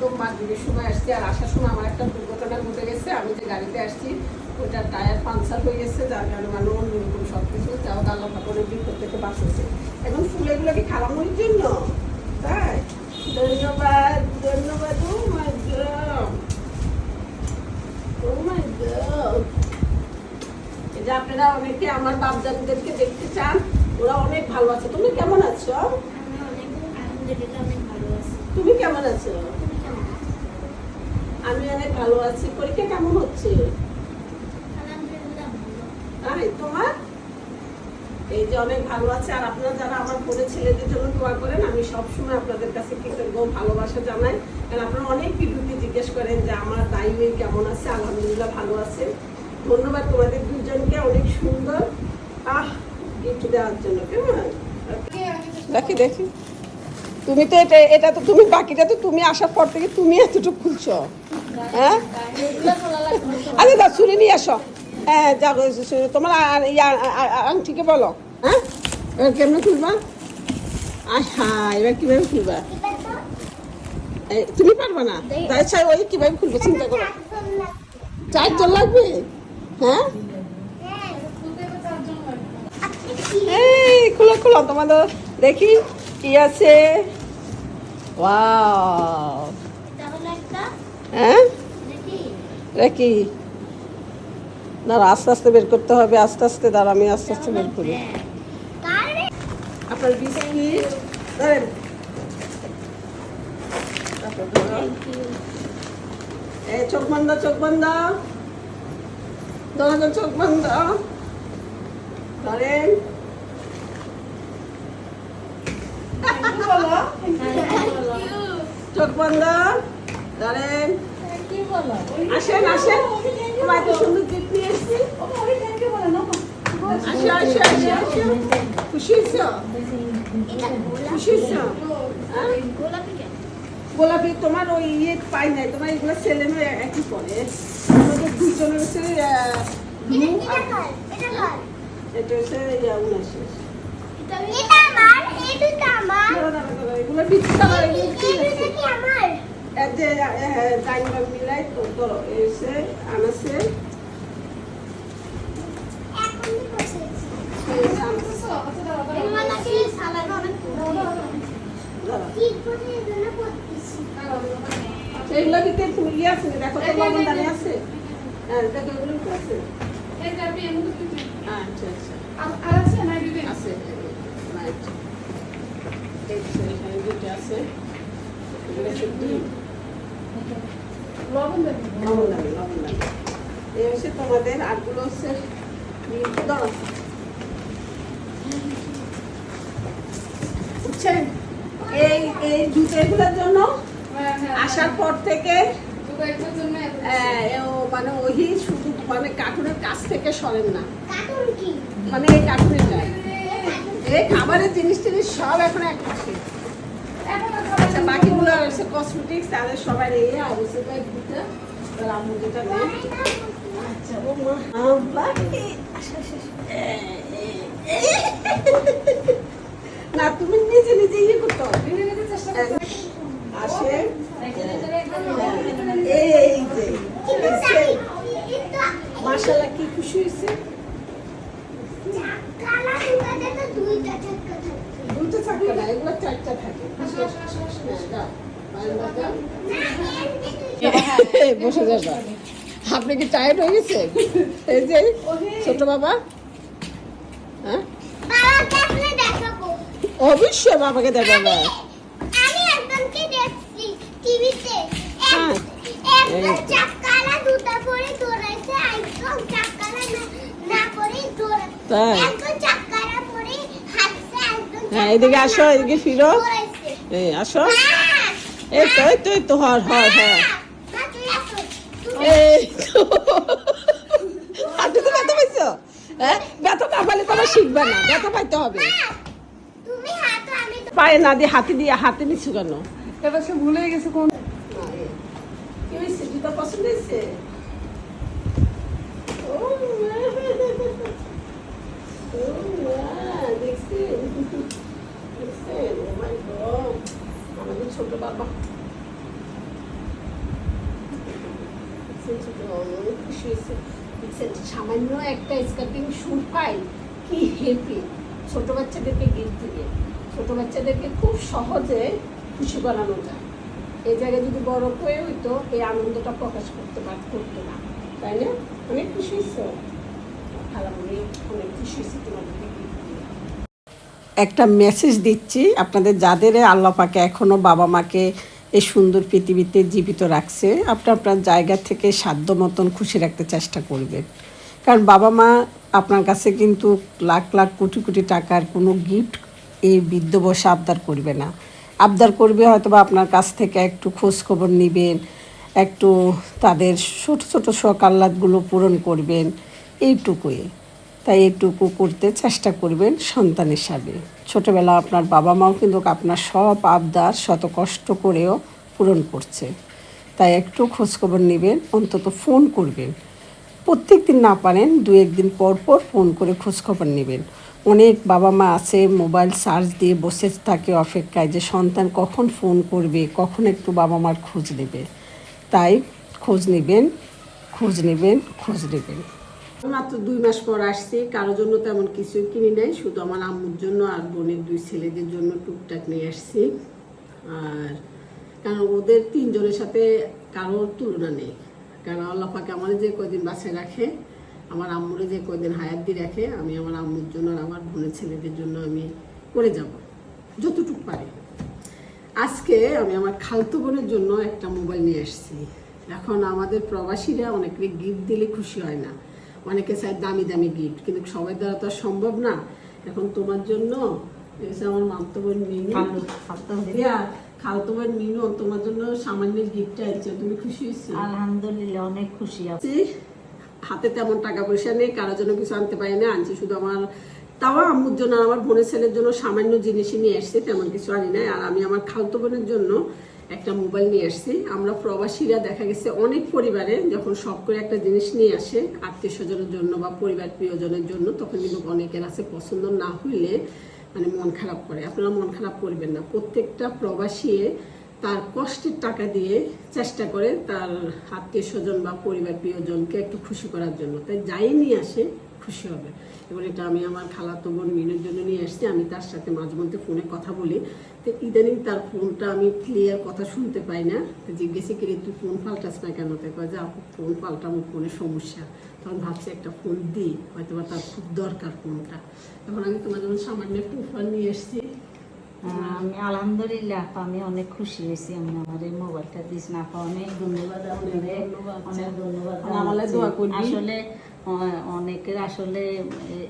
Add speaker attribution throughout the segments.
Speaker 1: একদম মাগরিবের সময় আসছি। আর আসার সময় আমার একটা দুর্ঘটনা ঘটে গেছে। আমি যে গাড়িতে আসছি ওইটার টায়ার পাঞ্চার হয়ে গেছে যার কারণে মানে অন্যরকম সব কিছু যাও আল্লাহ ঠাকুরের বিপদ থেকে বাঁচেছে এখন ফুলেগুলো কি খারামুড়ির জন্য? তাই? ধন্যবাদ ধন্যবাদ। Oh my god. Oh my God. যে আপনারা অনেকে আমার বাপজানদেরকে দেখতে চান ওরা অনেক ভালো আছে। তুমি কেমন আছো?
Speaker 2: আমি অনেক আলহামদুলিল্লাহ অনেক
Speaker 1: তুমি কেমন আছো।
Speaker 2: তুমি কেমন আছো?
Speaker 1: আমি অনেক ভালো আছি। পরীক্ষা কেমন হচ্ছে? তাই তোমার? এই যে অনেক ভালো আছে আর আপনারা যারা আমার বোনের ছেলেদের জন্য দোয়া করেন আমি সবসময় আপনাদের কাছে কৃতজ্ঞ ভালোবাসা জানাই। কারণ আপনারা অনেক ভিডিওতে জিজ্ঞেস করেন যে আমার দায়ী মেয়ে কেমন আছে আলহামদুলিল্লাহ ভালো আছে। ধন্যবাদ তোমাদের দুজনকে অনেক সুন্দর। আহ গিফট দেওয়ার জন্য কেমন? দেখি দেখি। তুমি তো এটা এটা তো তুমি, বাকিটা তো তুমি আসার পর থেকে তুমি এতটুকু খুলছো। হ্যাঁ? আরে দা শুনে নিয়ে আসো। হ্যাঁ যা তোমার আংটিকে বলো। হ্যাঁ? এবার কেমনে খুলবা? আহা এবার কীভাবে খুলবা? তুমি পারবা না? তাই চাই ওই কীভাবে খুলবো, চিন্তা করো। চারজন লাগবে? হ্যাঁ? এই, খুলো খুলো, তোমাদের দেখি কি আছে। ওয়াও হ্যাঁ? এটা কি? না আস্তে আস্তে বের করতে হবে আস্তে আস্তে দাঁড়া আমি আস্তে আস্তে বের করি। আপনার বিস্কিট? ধরেন এই চোখ বন্ধ চোখ বন্ধ। চোখ বন্ধ। ধরেন চোখ বন্ধ। ধরেন আসেন আসেন। তোমার এত সুন্দর গিফট নিয়ে এসেছি। আসো আসো আসো আসো। খুশি হয়েছো? খুশি হয়েছো?
Speaker 2: গোলাপি
Speaker 1: তোমার ওই ইয়ে পাই নাই তোমার এগুলো ছেলে মেয়ে একই পরে। তোমাদের দুজনের হচ্ছে এটা হচ্ছে মিলাই তো আনাসে। এগুলো দিতে ইয়ে আছে দেখো তো লবণ দানি আছে হ্যাঁ দেখো এগুলো কি আছে? আচ্ছা আচ্ছা আছে। রাইট এই যে এখানে দুটো আছে। এগুলো হচ্ছে ডিম লবণ দানি লবণ দানি এই হচ্ছে তোমাদের আরগুলো হচ্ছে ডিম বুঝছেন? এই এই জুতোগুলোর জন্য আসার পর থেকে মানে ওই শুধু মানে কার্টুনের কাছ থেকে সরেন না। মানে এই কার্টুনের যায় এই খাবারের জিনিস টিনিস সব এখন এক পাশে। আচ্ছা বাকিগুলো হচ্ছে কসমেটিক্স তাদের সবাই এই অবস্থা দুটা। আর আম্মু যেটা নেয় আচ্ছা ও মা। না তুমি নিজে নিজে ইয়ে করতে হবে। আসে। এই এই যে। মাশাআল্লাহ কি খুশি হয়েছে দুটো থাকবে না এগুলো চারটা থাকে হ্যাঁ, দাও। পায়ের দাও। এই, বসে যাবা আপনি কি টায়ার্ড হয়ে গেছে? এই যে ছোট বাবা। হ্যাঁ? অবশ্যই বাবাকে দেখাবে হ্যাঁ। তাই
Speaker 3: একদম
Speaker 1: হ্যাঁ এদিকে আসো এদিকে ফিরো। এই আসো।
Speaker 3: হ্যাঁ
Speaker 1: এই তো এই তো এই তো হর হর
Speaker 3: আসো তুমি
Speaker 1: এই তো। হাঁটুতে ব্যথা পাইছো? হ্যাঁ? ব্যথা না পাইলে তো শিখবে না। ব্যথা পাইতে হবে।
Speaker 3: তুমি হাঁটো আমি
Speaker 1: পায়ে না দিয়ে হাতে দিয়ে হাতে নিচ্ছ কেন?
Speaker 4: এবার সে ভুলে গেছে কোন
Speaker 1: কি হয়েছে? জুতা পছন্দ হয়েছে ও মা। ও মা, দেখছেন? দেখছেন? Oh my God. আমাদের ছোট বাবা দেখছেন অনেক খুশি হয়েছে দেখছেন সামান্য একটা স্কার্টিং শুট পাই? কি হেপি ছোট বাচ্চাদেরকে গিফট দিবে ছোট বাচ্চাদেরকে খুব সহজে খুশি বানানো যায়। এই জায়গায় যদি বড় হয়ে হইতো, এই আনন্দটা প্রকাশ করতে পার করতো না। তাই না? অনেক খুশি হয়েছে? খালামণি অনেক খুশি হয়েছে তোমাদেরকে একটা মেসেজ দিচ্ছি। আপনাদের যাদের আল্লাহ পাকে এখনও বাবা মাকে এই সুন্দর পৃথিবীতে জীবিত রাখছে আপনার আপনার জায়গা থেকে সাধ্য মতন খুশি রাখতে চেষ্টা করবেন কারণ বাবা মা আপনার কাছে কিন্তু লাখ লাখ কোটি কোটি টাকার কোনো গিফট এই বৃদ্ধ বসে আবদার করবে না। আবদার করবে হয়তো বা আপনার কাছ থেকে একটু খোঁজ খবর নেবেন, একটু তাদের ছোট ছোট শখ আহ্লাদগুলো পূরণ করবেন, এইটুকুই। তাই এটুকু করতে চেষ্টা করবেন সন্তান হিসাবে। ছোটবেলা আপনার বাবা মাও কিন্তু আপনার সব আবদার, শত কষ্ট করেও পূরণ করছে। তাই একটু খোঁজখবর নেবেন, অন্তত ফোন করবেন। প্রত্যেক দিন না পারেন, দু একদিন পর পর ফোন করে খোঁজখবর নেবেন। অনেক বাবা মা আছে, মোবাইল চার্জ দিয়ে বসে থাকে অপেক্ষায় যে সন্তান কখন ফোন করবে, কখন একটু বাবা মার খোঁজ নেবে। তাই খোঁজ নেবেন খোঁজ নেবেন খোঁজ নেবেন। মাত্র দুই মাস পর আসছি, কারোর জন্য তেমন কিছুই কিনি নাই, শুধু আমার আম্মুর জন্য আর বোনের দুই ছেলেদের জন্য টুকটাক নিয়ে আসছি। আর কারণ ওদের তিনজনের সাথে কারোর তুলনা নেই। কারণ আল্লাহ পাকে আমার যে কয়দিন বাসায় রাখে, আমার আম্মুরে যে হায়াত দিয়ে রাখে, আমি আমার আম্মুর জন্য আর আমার বোনের ছেলেদের জন্য আমি করে যাব, যতটুকু পারি। আজকে আমি আমার খালতো বোনের জন্য একটা মোবাইল নিয়ে আসছি। এখন আমাদের প্রবাসীরা অনেকে গিফট দিলে খুশি হয় না। অনেকে চায় দামি দামি গিফট কিন্তু সবার দ্বারা তো সম্ভব না। এখন তোমার জন্য আমার মামতো বোন মিনু খালতো বোন মিনু তোমার জন্য সামান্য গিফট আনছে তুমি খুশি হয়েছো?
Speaker 2: আলহামদুলিল্লাহ অনেক খুশি আছি।
Speaker 1: হাতে তেমন টাকা পয়সা নেই কারোর জন্য কিছু আনতে পারি না আনছি শুধু আমার তাও আম্মুর জন্য আর আমার বোনের ছেলের জন্য সামান্য জিনিসই নিয়ে আসছি তেমন কিছু আনি নাই আর আমি আমার খালতো বোনের জন্য একটা মোবাইল নিয়ে আসছি আমরা প্রবাসীরা দেখা গেছে অনেক পরিবারে যখন শখ করে একটা জিনিস নিয়ে আসে আত্মীয় স্বজনের জন্য বা পরিবার প্রিয়জনের জন্য, তখন কিন্তু অনেকের আছে পছন্দ না হইলে মানে মন খারাপ করে। আপনারা মন খারাপ করবেন না। প্রত্যেকটা প্রবাসী তার কষ্টের টাকা দিয়ে চেষ্টা করে তার আত্মীয় স্বজন বা পরিবার প্রিয়জনকে একটু খুশি করার জন্য। তাই যাই নিয়ে আসে খুশি হবে। এবার এটা আমি আমার খালাতো বোন মিনের জন্য নিয়ে আসছি আমি তার সাথে মাঝে মধ্যে ফোনে কথা বলি। তো ইদানিং তার ফোনটা আমি ক্লিয়ার কথা শুনতে পাই না। তো জিজ্ঞেসে করি তুই ফোন পাল্টাস না কেন? তো কয় যে আপু ফোন পাল্টানো ফোনের সমস্যা। তখন ভাবছি একটা ফোন দিই হয়তো বা তার খুব দরকার ফোনটা। এখন আমি তোমার জন্য সামান্য একটু ফোন নিয়ে এসেছি
Speaker 2: আমি আলহামদুলিল্লাহ আমি অনেক খুশি হয়েছি। আমি আমার এই মোবাইলটা দিস না অনেক ধন্যবাদ অনেক ধন্যবাদ। আসলে অনেকের আসলে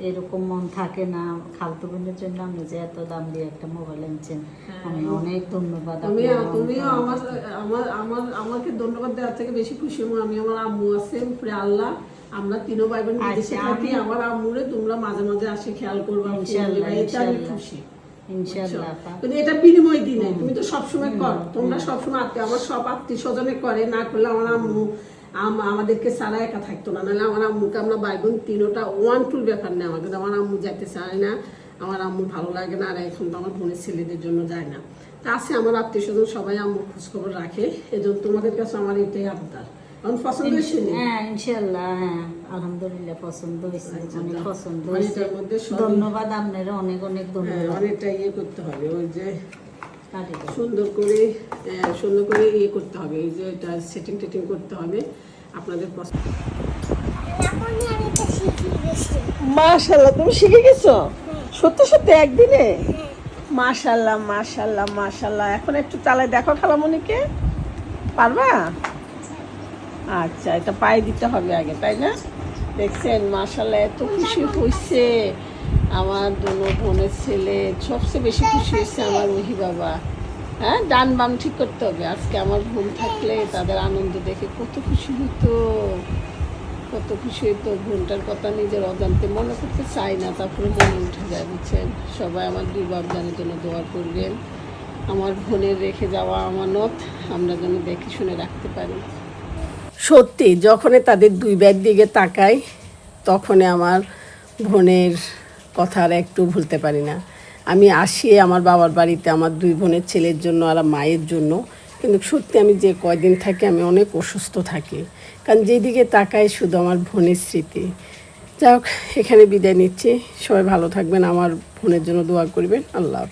Speaker 2: এরকম মন থাকে না। খালতো বোনের জন্য আপনি যে এত দাম দিয়ে একটা মোবাইল আনছেন আমি অনেক ধন্যবাদ
Speaker 1: তুমি তুমিও আমার আমার আমার আমাকে ধন্যবাদ দেওয়ার থেকে বেশি খুশি হব। আমি আমার আম্মু আছে উপরে আল্লাহ। আমরা তিনও ভাই বোন বিদেশে
Speaker 2: আচ্ছা,
Speaker 1: থাকি আমার আম্মুরে তোমরা মাঝে মাঝে আসে খেয়াল করবা এটা আমি খুশি। এটা বিনিময় দিনে। তুমি তো সবসময় কর। তোমরা সবসময় আত্মীয় আমার সব আত্মীয় স্বজনে করে। না করলে আমার আম্মু আম- আমাদেরকে সারা একা থাকতো না। নাহলে আমার আম্মুকে আমরা ভাই বোন তিনোটা ওয়ান টুর ব্যাপার নেই আমার কিন্তু আমার আম্মু যাইতে চায় না আমার আম্মু ভালো লাগে না আর এখন তো আমার বোনের ছেলেদের জন্য যায় না। তা আছে আমার আত্মীয় স্বজন সবাই আম্মুর খোঁজখবর রাখে। এজন্য তোমাদের কাছে আমার এটাই আবদার। কারণ পছন্দ হয়েছে
Speaker 2: হ্যাঁ ইনশাল্লাহ হ্যাঁ। আলহামদুলিল্লাহ পছন্দ হয়েছে অনেক পছন্দ হয়েছে।
Speaker 1: মধ্যে সবই-
Speaker 2: ধন্যবাদ আপনার অনেক অনেক
Speaker 1: হ্যাঁ,
Speaker 2: ধন্যবাদ।
Speaker 1: অনেকটা ইয়ে করতে হবে। ওই যে। সুন্দর করে সুন্দর করে ইয়ে করতে হবে এই যে এটা সেটিং টেটিং করতে হবে আপনাদের পছন্দ
Speaker 3: এখনই আমি এটা শিখিয়ে গেছি
Speaker 1: মাশাল্লাহ তুমি শিখে গেছো? সত্যি সত্যি একদিনে? মাশাল্লাহ মাশাল্লাহ মাশাল্লাহ এখন একটু চালায় দেখো খালামণিকে। পারবা? আচ্ছা এটা পায়ে দিতে হবে আগে তাই না? দেখছেন মাশাল্লাহ এত খুশি হয়েছে আমার দুনো বোনের ছেলে, সবচেয়ে বেশি খুশি হয়েছে আমার ওহি বাবা। হ্যাঁ ডান বাম ঠিক করতে হবে। আজকে আমার বোন থাকলে তাদের আনন্দ দেখে কত খুশি হতো, কত খুশি হতো বোনটার কথা নিজের অজান্তে মনে করতে চাই না, তারপরে মনে উঠে যায়, বুঝছেন? সবাই আমার দুই বাপজানের জন্য দোয়া করবেন। আমার বোনের রেখে যাওয়া আমানত আমরা যেন দেখে শুনে রাখতে পারি। সত্যি, যখনই তাদের দুই ব্যাগ দিকে তাকাই, তখনই আমার বোনের কথা আর একটু ভুলতে পারি না। আমি আসি আমার বাবার বাড়িতে, আমার দুই বোনের ছেলের জন্য আর মায়ের জন্য। কিন্তু সত্যি আমি যে কয়দিন থাকি, আমি অনেক অসুস্থ থাকি। কারণ যেদিকে তাকাই শুধু আমার বোনের স্মৃতি। যাই হোক, এখানে বিদায় নিচ্ছি। সবাই ভালো থাকবেন। আমার বোনের জন্য দোয়া করবেন। আল্লাহ।